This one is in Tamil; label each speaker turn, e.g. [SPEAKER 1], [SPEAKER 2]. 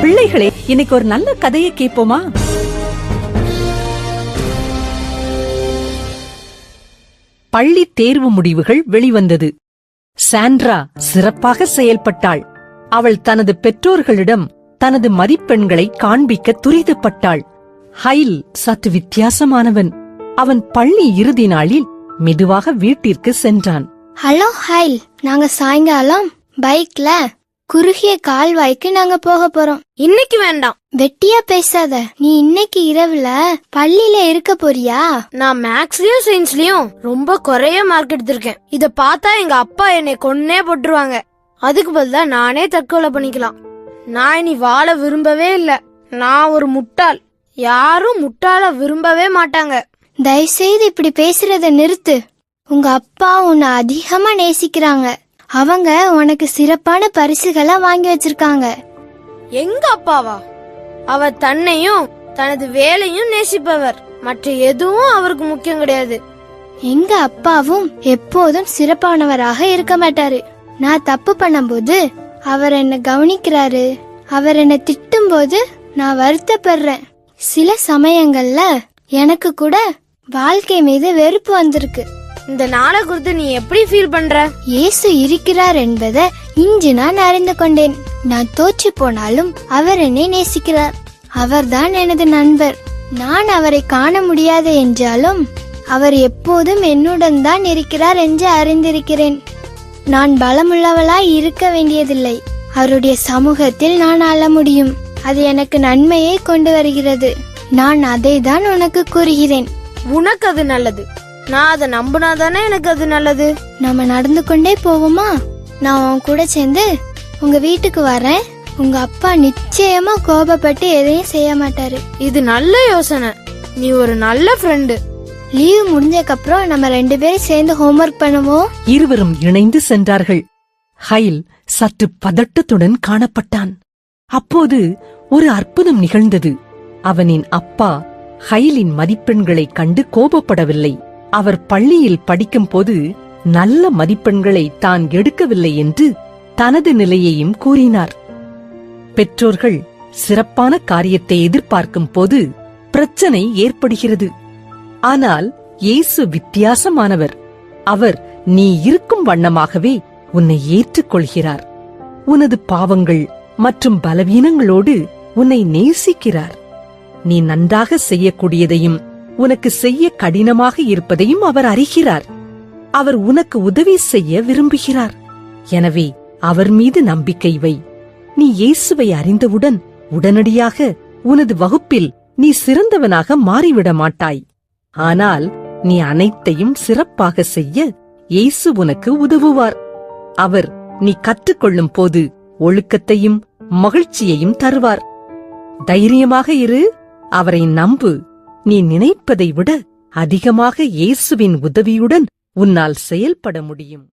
[SPEAKER 1] பிள்ளைகளே இன்னைக்கு ஒரு நல்ல கதையை கேட்போமா? பள்ளி தேர்வு முடிவுகள் வெளிவந்தது. சாண்ட்ரா சிறப்பாக செயல்பட்டாள். அவள் தனது பெற்றோர்களிடம் தனது மதிப்பெண்களை காண்பிக்க துரிதப்பட்டாள். ஹைல் சற்று வித்தியாசமானவன். அவன் பள்ளி இறுதி நாளில் மெதுவாக வீட்டிற்கு சென்றான்.
[SPEAKER 2] ஹலோ ஹைல். நாங்க சாயங்காலம் பைக்ல குறுகிய கால்வாய்க்கு நாங்க போக போறோம்.
[SPEAKER 3] இன்னைக்கு வேண்டாம்.
[SPEAKER 2] வெட்டியா பேசாத. நீ இன்னைக்கு இரவுல பள்ளியில இருக்க போறியா?
[SPEAKER 3] நான் மேக்ஸ்லயும் சயின்ஸ்லயும் ரொம்ப குறைய மார்க் எடுத்திருக்கேன். இத பார்த்தா எங்க அப்பா என்னை கொன்னே போட்டுருவாங்க. அதுக்கு பதிலா நானே தற்கொலை பண்ணிக்கலாம். நான் இனி வாழ விரும்பவே இல்ல. நான் ஒரு முட்டாள். யாரும் முட்டாள விரும்பவே மாட்டாங்க.
[SPEAKER 2] தயவுசெய்து இப்படி பேசுறத நிறுத்து. உங்க அப்பா உன்னை அதிகமா நேசிக்கிறாங்க. அவங்க உனக்கு சிறப்பான பரிசுகளை வாங்கி வச்சிருக்காங்க.
[SPEAKER 3] எங்க அப்பாவா? அவர் தன்னையும் தனது வேலையும் நேசிப்பவர். மற்ற எதுவும் அவருக்கு முக்கியம் கிடையாது.
[SPEAKER 2] எங்க அப்பாவும் எப்போதும் சிறப்பானவராக இருக்க மாட்டாரு. நான் தப்பு பண்ணும்போது அவர் என்ன கவனிக்கிறாரு. அவர் என்ன திட்டும்போது நான் வருத்தப்படுறேன். சில சமயங்கள்ல எனக்கு கூட வாழ்க்கை மீது வெறுப்பு வந்திருக்கு.
[SPEAKER 3] இந்த நாளை குறித்து நீ எப்படி ஃபீல் பண்ற?
[SPEAKER 2] இயேசு இருக்கிறார் என்பதை இன்று நான் அறிந்து கொண்டேன். நான் தோற்று போனாலும் அவர் என்னை நேசிக்கிறார். அவர்தான் எனது நண்பர். நான் அவரை காண முடியாது என்றாலும் அவர் எப்போதும் என்னுடன் தான் இருக்கிறார் என்று அறிந்திருக்கிறேன். நான் பலமுள்ளவளாய் இருக்க வேண்டியதில்லை. அவருடைய சமூகத்தில் நான் அழ முடியும். அது எனக்கு நன்மையை கொண்டு வருகிறது. நான் அதை தான் உனக்கு கூறுகிறேன்.
[SPEAKER 3] உனக்கு அது நல்லது. நான் அதை நம்பினாதானே எனக்கு அது நல்லது?
[SPEAKER 2] நம்ம நடந்து கொண்டே போவோமா? நான் உன் கூட சேர்ந்து உங்க வீட்டுக்கு வரேன். உங்க அப்பா நிச்சயமா கோபப்பட்டு எதையும் செய்ய மாட்டாரு.
[SPEAKER 3] இது நல்ல யோசனை. நீ ஒரு நல்ல ஃப்ரெண்டு
[SPEAKER 2] லீவ் முடிஞ்சதுக்கு அப்புறம் நம்ம ரெண்டு பேரும் சேர்ந்து ஹோம்ஒர்க் பண்ணுவோம்.
[SPEAKER 1] இருவரும் இணைந்து சென்றார்கள். ஹைல் சற்று பதட்டத்துடன் காணப்பட்டான். அப்போது ஒரு அற்புதம் நிகழ்ந்தது. அவனின் அப்பா ஹைலின் மதிப்பெண்களைக் கண்டு கோபப்படவில்லை. அவர் பள்ளியில் படிக்கும்போது நல்ல மதிப்பெண்களை தான் எடுக்கவில்லை என்று தனது நிலையையும் கூறினார். பெற்றோர்கள் சிறப்பான காரியத்தை எதிர்பார்க்கும் போது பிரச்சனை ஏற்படுகிறது. ஆனால் இயேசு வித்தியாசமானவர். அவர் நீ இருக்கும் வண்ணமாகவே உன்னை ஏற்றுக்கொள்கிறார். உனது பாவங்கள் மற்றும் பலவீனங்களோடு உன்னை நேசிக்கிறார். நீ நன்றாக செய்யக்கூடியதையும் உனக்கு செய்ய கடினமாக இருப்பதையும் அவர் அறிகிறார். அவர் உனக்கு உதவி செய்ய விரும்புகிறார். எனவே அவர் மீது நம்பிக்கை வை. நீ இயேசுவை அறிந்தவுடன் உடனடியாக உனது வகுப்பில் நீ சிறந்தவனாக மாறிவிட மாட்டாய். ஆனால் நீ அனைத்தையும் சிறப்பாக செய்ய இயேசு உனக்கு உதவுவார். அவர் நீ கற்றுக்கொள்ளும் போது ஒழுக்கத்தையும் மகிழ்ச்சியையும் தருவார். தைரியமாக இரு அவரை நம்பு. நீ நினைப்பதை விட அதிகமாக இயேசுவின் உதவியுடன் உன்னால் செயல்பட முடியும்.